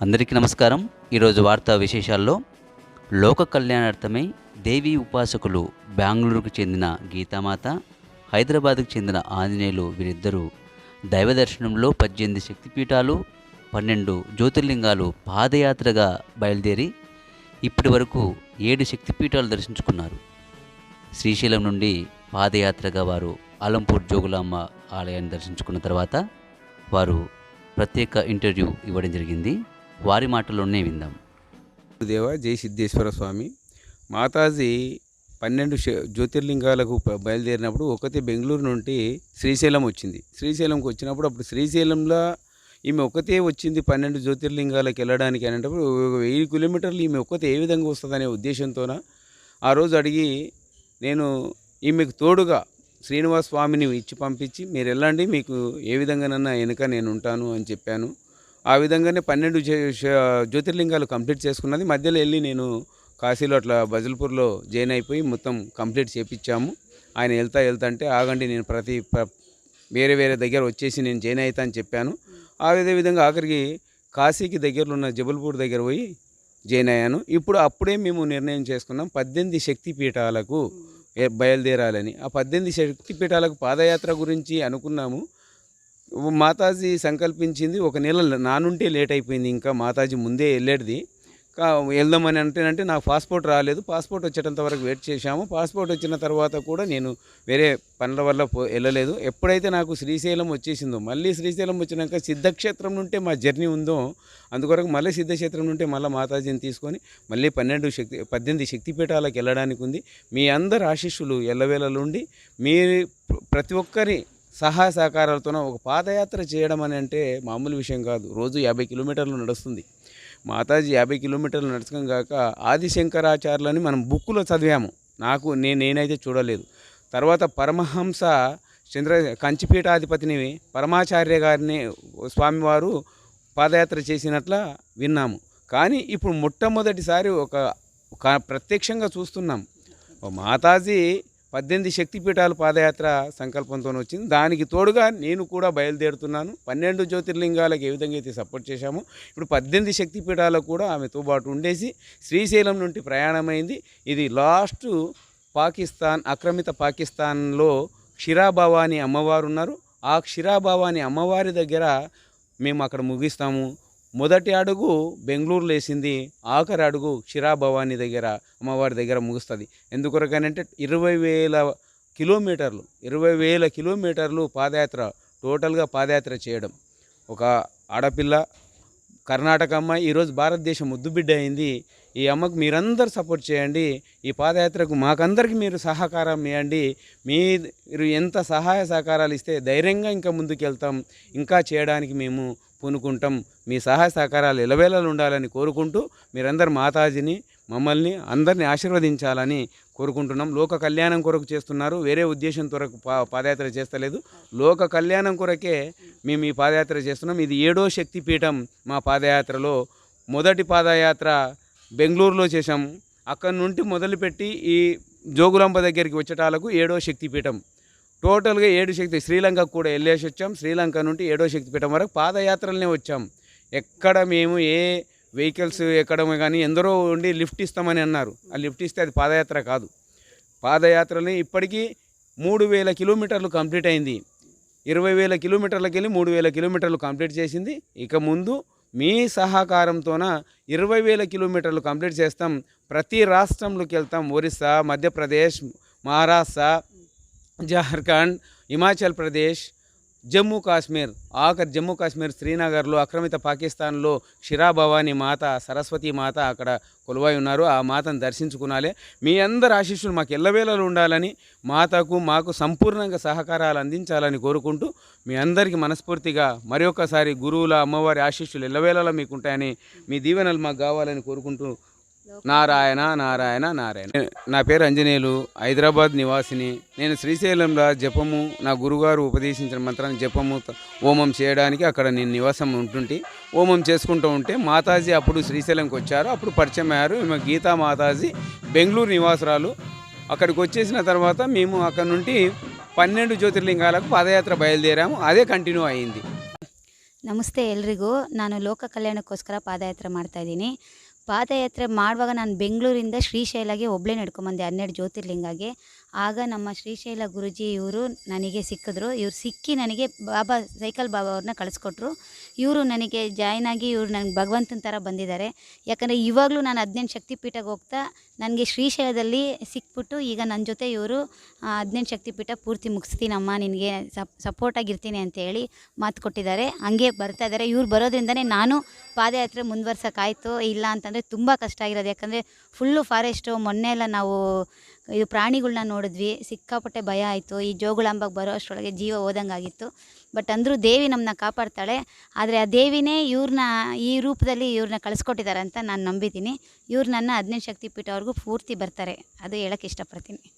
అందరికీ నమస్కారం. ఈరోజు వార్తా విశేషాల్లో లోక కళ్యాణార్థమై దేవీ ఉపాసకులు బెంగళూరుకు చెందిన గీతామాత హైదరాబాద్కు చెందిన ఆంజనేయులు వీరిద్దరూ దైవ దర్శనంలో పద్దెనిమిది శక్తిపీఠాలు పన్నెండు జ్యోతిర్లింగాలు పాదయాత్రగా బయలుదేరి ఇప్పటి వరకు ఏడు శక్తిపీఠాలు దర్శించుకున్నారు. శ్రీశైలం నుండి పాదయాత్రగా వారు ఆలంపూర్ జోగులాంబ ఆలయాన్ని దర్శించుకున్న తర్వాత వారు ప్రత్యేక ఇంటర్వ్యూ ఇవ్వడం జరిగింది. వారి మాటలోనే విందాం. దేవ జై సిద్ధేశ్వర స్వామి. మాతాజీ పన్నెండు జ్యోతిర్లింగాలకు బయలుదేరినప్పుడు ఒకతే బెంగళూరు నుండి శ్రీశైలం వచ్చింది. శ్రీశైలంకి వచ్చినప్పుడు అప్పుడు శ్రీశైలంలో ఈమె ఒకతే వచ్చింది పన్నెండు జ్యోతిర్లింగాలకు వెళ్ళడానికి అనేటప్పుడు వెయ్యి కిలోమీటర్లు ఈమె ఒకతే ఏ విధంగా వస్తుందనే ఉద్దేశంతోన ఆ రోజు అడిగి నేను ఈమెకు తోడుగా శ్రీనివాస స్వామిని ఇచ్చి పంపించి మీరు వెళ్ళండి మీకు ఏ విధంగానన్నా వెనుక నేను ఉంటాను అని చెప్పాను. ఆ విధంగానే పన్నెండు జ్యోతిర్లింగాలు కంప్లీట్ చేసుకున్నది. మధ్యలో వెళ్ళి నేను కాశీలో అట్లా బజల్పూర్లో జాయిన్ అయిపోయి మొత్తం కంప్లీట్ చేపించాము ఆయన వెళ్తా వెళ్తాంటే ఆగండి నేను ప్రతి వేరే వేరే దగ్గర వచ్చేసి నేను జాయిన్ అవుతా అని చెప్పాను. ఆ విధంగా ఆఖరికి కాశీకి దగ్గరలో ఉన్న జబల్పూర్ దగ్గర పోయి జాయిన్ అయ్యాను. ఇప్పుడు అప్పుడే మేము నిర్ణయం చేసుకున్నాం పద్దెనిమిది శక్తి పీఠాలకు బయలుదేరాలని. ఆ పద్దెనిమిది శక్తి పీఠాలకు పాదయాత్ర గురించి అనుకున్నాము. మాతాజీ సంకల్పించింది ఒక నెల నానుంటే లేట్ అయిపోయింది. ఇంకా మాతాజీ ముందే వెళ్ళేది వెళ్దామని అంటేనంటే నాకు పాస్పోర్ట్ రాలేదు. పాస్పోర్ట్ వచ్చేటంత వరకు వెయిట్ చేశాము. పాస్పోర్ట్ వచ్చిన తర్వాత కూడా నేను వేరే పనుల వల్ల వెళ్ళలేదు. ఎప్పుడైతే నాకు శ్రీశైలం వచ్చేసిందో మళ్ళీ శ్రీశైలం వచ్చినాక సిద్ధక్షేత్రం నుంటే మా జర్నీ ఉందో అందుకొరకు మళ్ళీ సిద్ధక్షేత్రం నుంటే మళ్ళీ మాతాజీని తీసుకొని మళ్ళీ పన్నెండు శక్తి పద్దెనిమిది శక్తిపీఠాలకు వెళ్ళడానికి ఉంది. మీ అందరు ఆశీస్సులు ఎల్లవేళలుండి మీ ప్రతి ఒక్కరి సహాయ సహకారాలతోన ఒక పాదయాత్ర చేయడం అని అంటే మామూలు విషయం కాదు. రోజు యాభై కిలోమీటర్లు నడుస్తుంది. మాతాజీ యాభై కిలోమీటర్లు నడచడం కాక ఆదిశంకరాచార్యులని మనం బుక్కులో చదివాము. నాకు నేను నేనైతే చూడలేదు. తర్వాత పరమహంస చంద్ర కంచిపీఠాధిపతిని పరమాచార్య గారిని స్వామివారు పాదయాత్ర చేసినట్ల విన్నాము. కానీ ఇప్పుడు మొట్టమొదటిసారి ఒక ఒక ప్రత్యక్షంగా చూస్తున్నాం. మాతాజీ పద్దెనిమిది శక్తిపీఠాలు పాదయాత్ర సంకల్పంతో వచ్చింది. దానికి తోడుగా నేను కూడా బయలుదేరుతున్నాను. పన్నెండు జ్యోతిర్లింగాలకు ఏ విధంగా అయితే సపోర్ట్ చేశామో ఇప్పుడు పద్దెనిమిది శక్తిపీఠాలకు కూడా ఆమెతో పాటు ఉండేసి శ్రీశైలం నుండి ప్రయాణమైంది. ఇది లాస్ట్ పాకిస్తాన్ ఆక్రమిత పాకిస్తాన్లో క్షీరాభవాని అమ్మవారు ఉన్నారు. ఆ క్షీరాభవాని అమ్మవారి దగ్గర మేము అక్కడ ముగిస్తాము. మొదటి అడుగు బెంగళూరులో వేసింది ఆఖరి అడుగు క్షీరాభవాని దగ్గర అమ్మవారి దగ్గర ముగుస్తుంది. ఎందుకొరకనంటే ఇరవై వేల కిలోమీటర్లు ఇరవై వేల కిలోమీటర్లు పాదయాత్ర టోటల్గా పాదయాత్ర చేయడం. ఒక ఆడపిల్ల కర్ణాటక అమ్మాయి ఈరోజు భారతదేశం ముద్దుబిడ్డ అయింది. ఈ అమ్మకు మీరందరూ సపోర్ట్ చేయండి. ఈ పాదయాత్రకు మాకందరికి మీరు సహకారం ఇవ్వండి. మీరు ఎంత సహాయ సహకారాలు ఇస్తే ధైర్యంగా ఇంకా ముందుకు వెళ్తాం ఇంకా చేయడానికి మేము పూనుకుంటాం. మీ సహాయ సహకారాలు ఇలవేళలు ఉండాలని కోరుకుంటూ మీరందరు మాతాజీని మమ్మల్ని అందరిని ఆశీర్వదించాలని కోరుకుంటున్నాం. లోక కళ్యాణం కొరకు చేస్తున్నారు. వేరే ఉద్దేశం కొరకు పా పాదయాత్ర చేస్తలేదు. లోక కళ్యాణం కొరకే మేము ఈ పాదయాత్ర చేస్తున్నాం. ఇది ఏడో శక్తిపీఠం మా పాదయాత్రలో. మొదటి పాదయాత్ర బెంగళూరులో చేశాం. అక్కడి నుండి మొదలుపెట్టి ఈ జోగులాంబ దగ్గరికి వచ్చేటాలకు ఏడో శక్తిపీఠం. టోటల్గా ఏడు శక్తి శ్రీలంకకు కూడా వెళ్ళేసి వచ్చాం. శ్రీలంక నుండి ఏడో శక్తిపీఠం వరకు పాదయాత్రలనే వచ్చాం. ఎక్కడ మేము ఏ వెహికల్స్ ఎక్కడమే కానీ ఎందరో ఉండి లిఫ్ట్ ఇస్తామని అన్నారు. ఆ లిఫ్ట్ ఇస్తే అది పాదయాత్ర కాదు. పాదయాత్రని ఇప్పటికీ మూడు వేల కిలోమీటర్లు కంప్లీట్ అయింది. ఇరవై వేల కిలోమీటర్లకు వెళ్ళి మూడు వేల కిలోమీటర్లు కంప్లీట్ చేసింది. ఇక ముందు మీ సహకారంతోన ఇరవై వేల కిలోమీటర్లు కంప్లీట్ చేస్తాం. ప్రతి రాష్ట్రంలోకి వెళ్తాం. ఒరిస్సా మధ్యప్రదేశ్ మహారాష్ట్ర జార్ఖండ్ హిమాచల్ ప్రదేశ్ జమ్మూ కాశ్మీర్ ఆఖరి జమ్మూ కాశ్మీర్ శ్రీనగర్లో ఆక్రమిత పాకిస్తాన్లో క్షీరాభవాని మాత సరస్వతి మాత అక్కడ కొలువై ఉన్నారు. ఆ మాతను దర్శించుకునాలి మీ అందరి ఆశీస్సులు మాకు ఎల్లవేళలు ఉండాలని మాతకు మాకు సంపూర్ణంగా సహకారాలు అందించాలని కోరుకుంటూ మీ అందరికీ మనస్ఫూర్తిగా మరొకసారి గురువుల అమ్మవారి ఆశీస్సులు ఎల్లవేళలా మీకు ఉంటాయని మీ దీవెనలు మాకు కావాలని కోరుకుంటూ నారాయణ నారాయణ నారాయణ నా పేరు అంజనేయులు హైదరాబాద్ నివాసిని నేను శ్రీశైలంలో జపము నా గురుగారు ఉపదేశించిన మంత్రాన్ని జపము త- హోమం చేయడానికి అక్కడ నేను నివాసం ఉంటుంటే హోమం చేసుకుంటూ ఉంటే మాతాజీ అప్పుడు శ్రీశైలంకి వచ్చారు అప్పుడు పరిచయం అయ్యారు ఈమె గీతా మాతాజీ బెంగళూరు నివాసురాలు అక్కడికి వచ్చేసిన తర్వాత మేము అక్కడ నుండి పన్నెండు జ్యోతిర్లింగాలకు పాదయాత్ర బయలుదేరాము అదే కంటిన్యూ అయింది ನಮಸ್ತೆ ಎಲ್ರಿಗೂ ನಾನು ಲೋಕ ಕಲ್ಯಾಣಕ್ಕೋಸ್ಕರ ಪಾದಯಾತ್ರೆ ಮಾಡ್ತಾ ಇದ್ದೀನಿ ಪಾದಯಾತ್ರೆ ಮಾಡುವಾಗ ನಾನು ಬೆಂಗಳೂರಿಂದ ಶ್ರೀಶೈಲಗೆ ಒಬ್ಬಳೇ ನಡ್ಕೊಂಬಂದೆ, ಹನ್ನೆರಡು ಜ್ಯೋತಿರ್ಲಿಂಗಗೆ. ಆಗ ನಮ್ಮ ಶ್ರೀಶೈಲ ಗುರುಜಿ ಇವರು ನನಗೆ ಸಿಕ್ಕಿದ್ರು. ಇವ್ರು ಸಿಕ್ಕಿ ನನಗೆ ಬಾಬಾ, ಸೈಕಲ್ ಬಾಬಾ ಅವ್ರನ್ನ ಕಳಿಸ್ಕೊಟ್ರು. ಇವರು ನನಗೆ ಜಾಯ್ನ್ ಆಗಿ ಇವರು ನನಗೆ ಭಗವಂತನ ಥರ ಬಂದಿದ್ದಾರೆ. ಯಾಕಂದರೆ ಇವಾಗಲೂ ನಾನು ಹದಿನೆಂಟು ಶಕ್ತಿಪೀಠಕ್ಕೆ ಹೋಗ್ತಾ ನನಗೆ ಶ್ರೀಶೈಲದಲ್ಲಿ ಸಿಕ್ಬಿಟ್ಟು ಈಗ ನನ್ನ ಜೊತೆ ಇವರು ಹದಿನೆಂಟು ಶಕ್ತಿಪೀಠ ಪೂರ್ತಿ ಮುಗಿಸ್ತೀನಮ್ಮ, ನಿನಗೆ ಸಪ್ ಸಪೋರ್ಟಾಗಿರ್ತೀನಿ ಅಂತ ಹೇಳಿ ಮಾತು ಕೊಟ್ಟಿದ್ದಾರೆ. ಹಂಗೆ ಬರ್ತಾ ಇದ್ದಾರೆ. ಇವ್ರು ಬರೋದ್ರಿಂದನೇ ನಾನು ಪಾದಯಾತ್ರೆ ಮುಂದುವರ್ಸೋಕ್ಕಾಯ್ತು ಇಲ್ಲ ಅಂತಂದರೆ ತುಂಬ ಕಷ್ಟ ಆಗಿರೋದು. ಯಾಕಂದರೆ ಫುಲ್ಲು ಫಾರೆಸ್ಟು ಮೊನ್ನೆ ಎಲ್ಲ ನಾವು ಇದು ಪ್ರಾಣಿಗಳನ್ನ ನೋಡಿದ್ವಿ. ಸಿಕ್ಕಾಪಟ್ಟೆ ಭಯ ಆಯಿತು. ಈ ಜೋಗುಳಾಂಬಾಗ ಬರೋ ಅಷ್ಟರೊಳಗೆ ಜೀವ ಹೋದಂಗಾಗಿತ್ತು. ಬಟ್ ಅಂದರೂ ದೇವಿ ನಮ್ಮನ್ನ ಕಾಪಾಡ್ತಾಳೆ. ಆದರೆ ಆ ದೇವಿನೇ ಇವ್ರನ್ನ ಈ ರೂಪದಲ್ಲಿ ಇವ್ರನ್ನ ಕಳಿಸ್ಕೊಟ್ಟಿದ್ದಾರೆ ಅಂತ ನಾನು ನಂಬಿದ್ದೀನಿ. ಇವ್ರು ನನ್ನ ಹದಿನೆಂಟು ಶಕ್ತಿಪೀಠವರೆಗೂ ಪೂರ್ತಿ ಬರ್ತಾರೆ. ಅದು ಹೇಳೋಕ್ಕೆ ಇಷ್ಟಪಡ್ತೀನಿ.